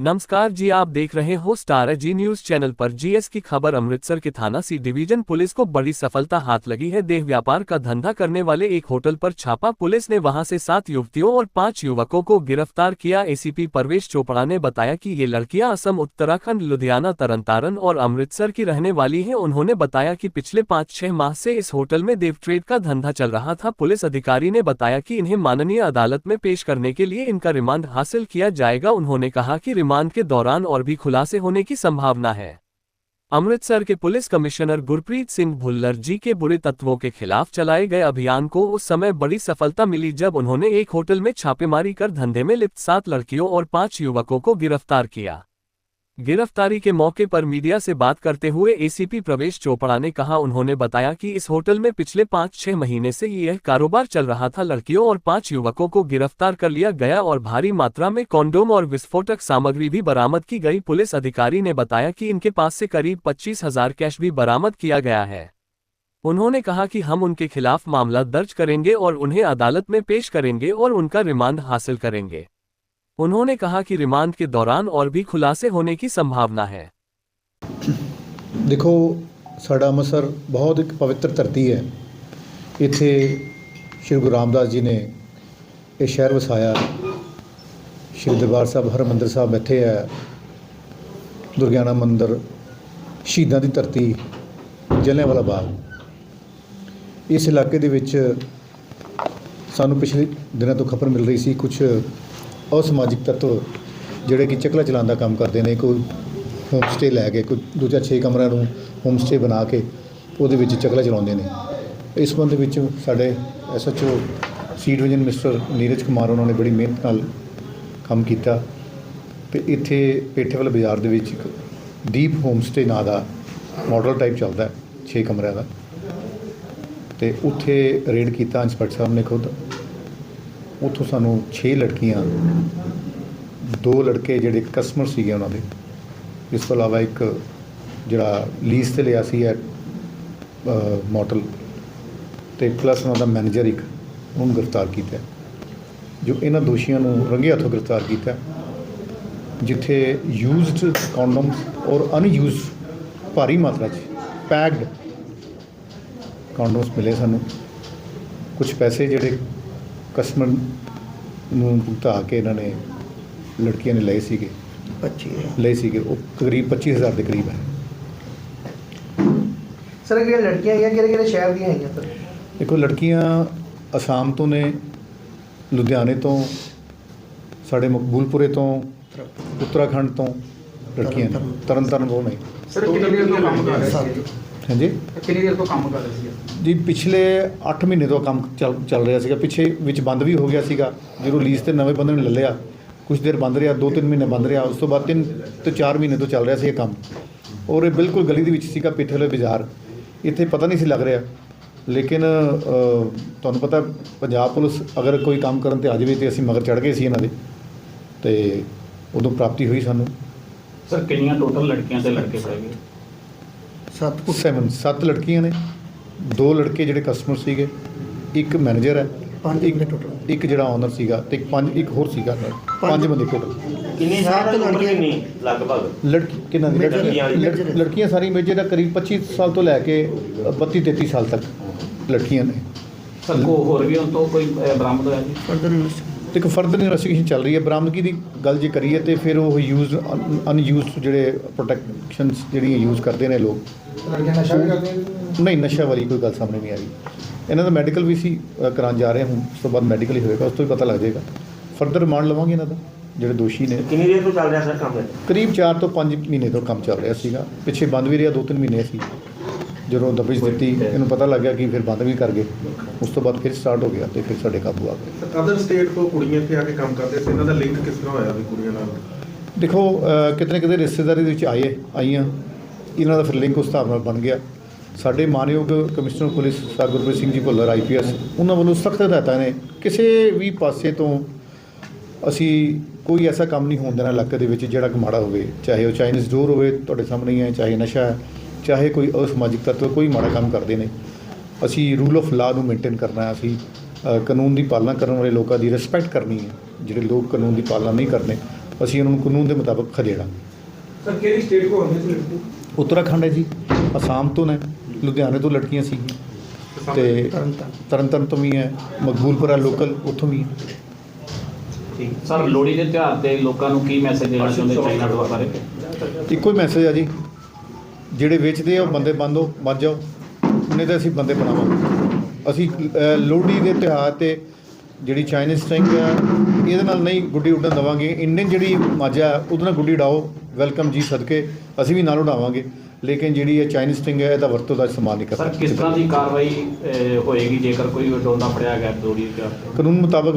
नमस्कार जी, आप देख रहे हो स्टार जी न्यूज़ चैनल पर। जीएस की खबर अमृतसर के थाना सी डिवीज़न पुलिस को बड़ी सफलता हाथ लगी है। देह व्यापार का धंधा करने वाले एक होटल पर छापा। पुलिस ने वहाँ से सात युवतियों और पाँच युवकों को गिरफ़्तार किया। एसीपी परवेश चोपड़ा ने बताया कि ये लड़कियाँ असम, उत्तराखंड, लुधियाना तरनतारन और अमृतसर की रहने वाली है। उन्होंने बताया की पिछले पाँच छह माह से इस होटल में देव ट्रेड का धंधा चल रहा था। पुलिस अधिकारी ने बताया की इन्हें माननीय अदालत में पेश करने के लिए इनका रिमांड हासिल किया जाएगा। उन्होंने कहा कि रिमांड के दौरान और भी खुलासे होने की संभावना है। अमृतसर के पुलिस कमिश्नर गुरप्रीत सिंह भुल्लर जी के बुरे तत्वों के खिलाफ चलाए गए अभियान को उस समय बड़ी सफलता मिली जब उन्होंने एक होटल में छापेमारी कर धंधे में लिप्त सात लड़कियों और पाँच युवकों को गिरफ़्तार किया। गिरफ्तारी के मौके पर मीडिया से बात करते हुए एसीपी प्रवेश चोपड़ा ने कहा, उन्होंने बताया कि इस होटल में पिछले पाँच छह महीने से यह कारोबार चल रहा था। लड़कियों और पाँच युवकों को गिरफ़्तार कर लिया गया और भारी मात्रा में कॉन्डोम और विस्फोटक सामग्री भी बरामद की गई। पुलिस अधिकारी ने बताया कि इनके पास से करीब पच्चीस हज़ार कैश भी बरामद किया गया है। उन्होंने कहा कि हम उनके खिलाफ मामला दर्ज करेंगे और उन्हें अदालत में पेश करेंगे और उनका रिमांड हासिल करेंगे। उन्होंने कहा कि रिमांड के दौरान और भी खुलासे होने की संभावना है ਦੇਖੋ ਸਾਡਾ ਅੰਮ੍ਰਿਤਸਰ ਬਹੁਤ ਇੱਕ ਪਵਿੱਤਰ ਧਰਤੀ ਹੈ ਇੱਥੇ ਸ਼੍ਰੀ ਗੁਰੂ ਰਾਮਦਾਸ ਜੀ ਨੇ ਇਹ ਸ਼ਹਿਰ ਵਸਾਇਆ ਸ਼੍ਰੀ ਦਰਬਾਰ ਸਾਹਿਬ ਹਰਿਮੰਦਰ ਸਾਹਿਬ ਇੱਥੇ ਹੈ ਦੁਰਗਿਆਨਾ ਮੰਦਿਰ ਸ਼ਹੀਦਾਂ ਦੀ ਧਰਤੀ ਜਲਿਆਂਵਾਲਾ ਬਾਗ ਇਸ ਇਲਾਕੇ ਦੇ ਵਿੱਚ ਸਾਨੂੰ ਪਿਛਲੇ ਦਿਨਾਂ ਤੋਂ ਖਬਰ ਮਿਲ ਰਹੀ ਸੀ ਕੁਝ ਅਸਮਾਜਿਕ ਤੱਤਵ ਜਿਹੜੇ ਕਿ ਚਕਲਾ ਚਲਾਉਣ ਦਾ ਕੰਮ ਕਰਦੇ ਨੇ, ਕੋਈ ਹੋਮ ਸਟੇ ਲੈ ਕੇ, ਕੋਈ ਦੂਜਾ 6 ਕਮਰਿਆਂ ਨੂੰ ਹੋਮ ਸਟੇ ਬਣਾ ਕੇ ਉਹਦੇ ਵਿੱਚ ਚਕਲਾ ਚਲਾਉਂਦੇ ਨੇ। ਇਸ ਸੰਬੰਧ ਵਿੱਚ ਸਾਡੇ SHO C division mister Neeraj Kumar ਉਹਨਾਂ ਨੇ ਬੜੀ ਮਿਹਨਤ ਨਾਲ ਕੰਮ ਕੀਤਾ ਤੇ ਇੱਥੇ ਪੇਠੇ ਬਾਜ਼ਾਰ ਦੇ ਵਿੱਚ ਇੱਕ ਦੀਪ ਹੋਮ ਸਟੇ ਨਾਂ ਦਾ ਮਾਡਲ ਟਾਈਪ ਚੱਲਦਾ 6 ਕਮਰਿਆਂ ਦਾ। ਤੇ ਉੱਥੇ ਰੇਡ ਕੀਤਾ ਇੰਸਪੈਕਟਰ ਸਾਹਿਬ ਨੇ ਖੁਦ। ਉੱਥੋਂ ਸਾਨੂੰ 6 ਲੜਕੀਆਂ, ਦੋ ਲੜਕੇ ਜਿਹੜੇ ਕਸਟਮਰ ਸੀਗੇ ਉਹਨਾਂ ਦੇ। ਇਸ ਤੋਂ ਇਲਾਵਾ ਇੱਕ ਜਿਹੜਾ ਲੀਜ਼ ਤੇ ਲਿਆ ਸੀ ਹੈ ਮੋਟਲ ਤੇ ਪਲੱਸ ਉਹਨਾਂ ਦਾ ਮੈਨੇਜਰ ਇੱਕ, ਉਹਨੂੰ ਗ੍ਰਿਫਤਾਰ ਕੀਤਾ। ਜੋ ਇਹਨਾਂ ਦੋਸ਼ੀਆਂ ਨੂੰ ਰੰਗੇ ਹੱਥੋਂ ਗ੍ਰਿਫਤਾਰ ਕੀਤਾ, ਜਿੱਥੇ ਯੂਜ਼ਡ ਕੰਡੋਮਸ ਔਰ ਅਨਯੂਜ਼ਡ ਭਾਰੀ ਮਾਤਰਾ 'ਚ ਪੈਕਡ ਕੰਡੋਮਸ ਮਿਲੇ ਸਾਨੂੰ। ਕੁਝ ਪੈਸੇ ਜਿਹੜੇ ਕਸਟਮਰ ਨੂੰ ਭੁਗਤਾ ਕੇ ਇਹਨਾਂ ਨੇ ਲੜਕੀਆਂ ਨੇ ਲਏ ਸੀਗੇ। 25 ਲਏ ਸੀਗੇ ਉਹ ਤਕਰੀਬ 25000 ਦੇ ਕਰੀਬ ਹੈ। ਸਰ ਇਹ ਜਿਹੜੀਆਂ ਲੜਕੀਆਂ ਹੈਗੀਆਂ ਕਿਹੜੇ ਕਿਹੜੇ ਸ਼ਹਿਰ ਦੀਆਂ ਹੈਗੀਆਂ ਸਰ? ਦੇਖੋ ਲੜਕੀਆਂ ਅਸਾਮ ਤੋਂ ਨੇ ਲੁਧਿਆਣੇ ਤੋਂ ਸਾਡੇ ਮਕਬੂਲਪੁਰੇ ਤੋਂ ਉੱਤਰਾਖੰਡ ਤੋਂ ਲੜਕੀਆਂ ਨੇ। ਤਰਨ ਤਾਰਨ ਤੋਂ ਨੇ। ਸਰ ਕਿੰਨੀ ਦੇਰ ਤੋਂ ਕੰਮ ਕਰ ਰਹੇ ਸੀ? ਹਾਂਜੀ। ਕਿੰਨੀ ਦੇਰ ਤੋਂ ਕੰਮ ਕਰ ਰਹੇ ਸੀ ਜੀ ਪਿਛਲੇ 8 ਮਹੀਨੇ ਤੋਂ ਕੰਮ ਚੱਲ ਚੱਲ ਰਿਹਾ ਸੀਗਾ। ਪਿੱਛੇ ਵਿੱਚ ਬੰਦ ਵੀ ਹੋ ਗਿਆ ਸੀਗਾ। ਜਦੋਂ ਲੀਜ਼ ਤੇ ਨਵੇਂ ਬੰਦੇ ਨੇ ਲੈ ਲਿਆ ਕੁਝ ਦੇਰ ਬੰਦ ਰਿਹਾ 2-3 ਮਹੀਨੇ ਬੰਦ ਰਿਹਾ ਉਸ ਤੋਂ ਬਾਅਦ 3 ਤੋਂ 4 ਮਹੀਨੇ ਤੋਂ ਚੱਲ ਰਿਹਾ ਸੀ ਇਹ ਕੰਮ। ਔਰ ਇਹ ਬਿਲਕੁਲ ਗਲੀ ਦੇ ਵਿੱਚ ਸੀਗਾ ਪਿੱਠੇ ਵਾਲੇ ਬਾਜ਼ਾਰ। ਇੱਥੇ ਪਤਾ ਨਹੀਂ ਸੀ ਲੱਗ ਰਿਹਾ। ਲੇਕਿਨ ਅ, ਤੁਹਾਨੂੰ ਪਤਾ ਪੰਜਾਬ ਪੁਲਿਸ ਅਗਰ ਕੋਈ ਕੰਮ ਕਰਨ ਤੇ ਆ ਜਾਵੇ ਤੇ ਅਸੀਂ ਮਗਰ ਚੜ ਗਏ ਸੀ ਇਹਨਾਂ ਦੇ। ਤੇ ਉਦੋਂ ਪ੍ਰਾਪਤੀ ਹੋਈ ਸਾਨੂੰ। ਸਰ ਕਿੰਨੀਆਂ ਟੋਟਲ ਲੜਕੀਆਂ ਤੇ ਲੜਕੇ ਪੈ ਗਏ? ਸੱਤ 7 ਸੱਤ ਲੜਕੀਆਂ ਨੇ ਦੋ ਲੜਕੇ ਜਿਹੜੇ ਕਸਟਮਰ ਸੀਗੇ ਇੱਕ ਮੈਨੇਜਰ ਹੈ ਪੰਜ ਇੱਕ total। ਇੱਕ ਜਿਹੜਾ ਓਨਰ ਸੀਗਾ ਤੇ ਇੱਕ ਪੰਜ ਇੱਕ ਹੋਰ ਸੀਗਾ ਨਾਲ। ਪੰਜ ਬੰਦੇ ਟੋਟਲ ਕਿੰਨੀ ਸਾਲ ਉਮਰ ਲੜਕੀਆਂ। ਕਿੰਨੀ ਲਗਭਗ ਲੜਕੀ ਕਿੰਨਾ ਦੀ ਲੜਕੀਆਂ। ਲੜਕੀਆਂ ਸਾਰੀ ਮੇਜਰ ਦਾ ਕਰੀਬ 25 ਸਾਲ ਤੋਂ ਲੈ ਕੇ 32 33 ਸਾਲ ਤੱਕ ਲੜਕੀਆਂ ਨੇ ਸਰ ਕੋ ਹੋਰ ਵੀ ਉਹਨਾਂ ਤੋਂ ਕੋਈ ਅਹ, ਬਰਾਮਦ ਹੋਇਆ ਜੀ ਫਰਦਰ ਤੇ ਇੱਕ ਫਰਦਰ ਇਨਵੈਸਟੀਗੇਸ਼ਨ ਚੱਲ ਰਹੀ ਹੈ। ਬਰਾਮਦਗੀ ਦੀ ਗੱਲ ਜੇ ਕਰੀਏ ਤੇ ਫਿਰ ਉਹ ਯੂਜ਼ ਅਨਯੂਜ਼ਡ ਜਿਹੜੇ ਪ੍ਰੋਟੈਕਸ਼ਨਸ ਜਿਹੜੀਆਂ ਯੂਜ਼ ਕਰਦੇ ਨੇ ਲੋਕ। ਨਸ਼ਾ ਵੀ ਨਹੀਂ ਨਸ਼ਾ ਵਾਲੀ ਕੋਈ ਗੱਲ ਸਾਹਮਣੇ ਨਹੀਂ ਆਈ ਇਹਨਾਂ ਦਾ ਮੈਡੀਕਲ ਵੀ ਸੀ ਕਰਾਉਣ ਜਾ ਰਹੇ ਹਾਂ। ਹੁਣ ਉਸ ਤੋਂ ਬਾਅਦ ਮੈਡੀਕਲ ਹੀ ਹੋਏਗਾ ਉਸ ਤੋਂ ਹੀ ਪਤਾ ਲੱਗ ਜਾਏਗਾ। ਫਰਦਰ ਰਿਮਾਂਡ ਲਵਾਂਗੇ ਇਹਨਾਂ ਦਾ ਜਿਹੜੇ ਦੋਸ਼ੀ ਨੇ। ਕਿੰਨੀ ਦੇਰ ਤੋਂ ਚੱਲ ਰਿਹਾ ਸਰ ਕੰਮ? ਕਰੀਬ 4 ਤੋਂ 5 ਮਹੀਨੇ ਤੋਂ ਕੰਮ ਚੱਲ ਰਿਹਾ ਸੀਗਾ। ਪਿੱਛੇ ਬੰਦ ਵੀ ਰਿਹਾ 2-3 ਮਹੀਨੇ ਸੀ। ਜਦੋਂ ਦਬਿਸ਼ ਦਿੱਤੀ ਇਹਨੂੰ ਪਤਾ ਲੱਗ ਗਿਆ ਕਿ ਫਿਰ ਬੰਦ ਵੀ ਕਰ ਗਏ। ਉਸ ਤੋਂ ਬਾਅਦ ਫਿਰ ਸਟਾਰਟ ਹੋ ਗਿਆ ਤੇ ਫਿਰ ਸਾਡੇ ਕਾਬੂ ਆ ਗਏ। ਅਦਰ ਸਟੇਟ ਤੋਂ ਕੁੜੀਆਂ ਇੱਥੇ ਆ ਕੇ ਕੰਮ ਕਰਦੇ ਸੀ ਇਹਨਾਂ ਦਾ ਲਿੰਕ ਕਿਸ ਤਰ੍ਹਾਂ ਹੋਇਆ ਵੀ ਕੁੜੀਆਂ ਨਾਲ? ਦੇਖੋ ਅ, ਕਿਤੇ ਨਾ ਕਿਤੇ ਰਿਸ਼ਤੇਦਾਰੀ ਦੇ ਵਿੱਚ ਆਏ ਆਈਆਂ। ਇਹਨਾਂ ਦਾ ਫਿਰ ਲਿੰਕ ਉਸ ਹਿਸਾਬ ਨਾਲ ਬਣ ਗਿਆ। ਸਾਡੇ ਮਾਨਯੋਗ commissioner police sir Gurpreet Singh ji Bhullar IPS ਉਹਨਾਂ ਵੱਲੋਂ ਸਖਤ ਹਦਾਇਤਾਂ ਨੇ। ਕਿਸੇ ਵੀ ਪਾਸੇ ਤੋਂ ਅਸੀਂ ਕੋਈ ਐਸਾ ਕੰਮ ਨਹੀਂ ਹੋਣ ਦੇਣਾ ਇਲਾਕੇ ਦੇ ਵਿੱਚ ਜਿਹੜਾ ਕਿ ਮਾੜਾ ਹੋਵੇ ਚਾਹੇ ਉਹ ਚਾਈਨੀਜ਼ ਡੋਰ ਹੋਵੇ ਤੁਹਾਡੇ ਸਾਹਮਣੇ ਹੀ ਹੈ ਚਾਹੇ ਨਸ਼ਾ ਹੈ। ਚਾਹੇ ਕੋਈ ਅਸਮਾਜਿਕ ਤੱਤਵ ਕੋਈ ਮਾੜਾ ਕੰਮ ਕਰਦੇ ਨੇ ਅਸੀਂ ਰੂਲ ਆਫ ਲਾ ਨੂੰ ਮੇਨਟੇਨ ਕਰਨਾ ਹੈ ਅਸੀਂ ਕਾਨੂੰਨ ਦੀ ਪਾਲਣਾ ਕਰਨ ਵਾਲੇ ਲੋਕਾਂ ਦੀ ਰਿਸਪੈਕਟ ਕਰਨੀ ਹੈ ਜਿਹੜੇ ਲੋਕ ਕਾਨੂੰਨ ਦੀ ਪਾਲਣਾ ਨਹੀਂ ਕਰਦੇ ਅਸੀਂ ਉਹਨਾਂ ਨੂੰ ਕਾਨੂੰਨ ਦੇ ਮੁਤਾਬਕ ਖਦੇੜਾ। ਸਰ ਕਿਹੜੀ ਸਟੇਟ ਕੋ ਆਉਂਦੇ ਸੀ ਲੜਕੀ? ਉੱਤਰਾਖੰਡ ਹੈ ਜੀ ਅਸਾਮ ਤੋਂ ਨੇ ਲੁਧਿਆਣੇ ਤੋਂ ਲੜਕੀਆਂ ਸੀ। ਤੇ ਤਰਨਤਾਰਨ ਤੋਂ ਵੀ ਹੈ ਮਕਬੂਲਪੁਰਾ ਲੋਕਲ ਉੱਥੋਂ ਵੀ ਹੈ। ਸਰ ਲੋਹੜੀ ਦੇ ਤਿਉਹਾਰ ਤੇ ਲੋਕਾਂ ਨੂੰ ਕੀ ਮੈਸੇਜ ਦੇਣਾ ਚਾਹੁੰਦੇ ਚਾਈਨਾ ਬਾਰੇ? ਇੱਕੋ ਹੀ ਮੈਸੇਜ ਆ ਜੀ ਜਿਹੜੇ ਵੇਚਦੇ ਆ ਉਹ ਬੰਦੇ ਬੰਦੋ ਮੱਜ ਜਾਓ। ਨਹੀਂ ਤਾਂ ਅਸੀਂ ਬੰਦੇ ਬਣਾਵਾਂਗੇ। ਅਸੀਂ ਲੋਹੜੀ ਦੇ ਤਿਉਹਾਰ ਤੇ ਜਿਹੜੀ ਚਾਈਨੀਜ਼ ਸਟਿੰਗ ਆ ਇਹਦੇ ਨਾਲ ਨਹੀਂ ਗੁੱਡੀ ਉੱਡਣ ਦੇਵਾਂਗੇ। ਇੰਡੀਅਨ ਜਿਹੜੀ ਮੱਝ ਆ ਉਹਦੇ ਨਾਲ ਗੁੱਡੀ ਉਡਾਓ। ਵੈਲਕਮ ਜੀ ਸਦਕੇ। ਅਸੀਂ ਵੀ ਨਾਲ ਉਡਾਵਾਂਗੇ। ਲੇਕਿਨ ਜਿਹੜੀ ਇਹ ਚਾਈਨੀਜ਼ ਸਟਿੰਗ ਹੈ ਇਹਦਾ ਵਰਤੋਂ ਦਾ ਇਸਤੇਮਾਲ ਨਹੀਂ ਕਰ ਸਰ ਕਿਸ ਤਰ੍ਹਾਂ ਦੀ ਕਾਰਵਾਈ ਹੋਏਗੀ? ਜੇਕਰ ਕੋਈ ਡੋਨਾ ਫੜਿਆ ਗਿਆ ਲੋਹੜੀ ਦੇ ਕਾਨੂੰਨ ਮੁਤਾਬਕ